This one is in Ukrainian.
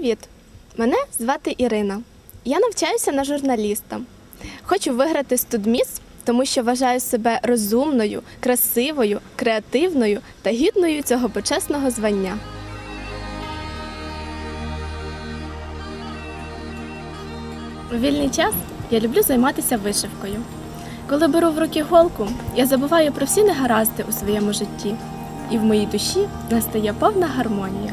Привіт! Мене звати Ірина. Я навчаюся на журналіста. Хочу виграти студміс, тому що вважаю себе розумною, красивою, креативною та гідною цього почесного звання. У вільний час я люблю займатися вишивкою. Коли беру в руки голку, я забуваю про всі негаразди у своєму житті, і в моїй душі настає повна гармонія.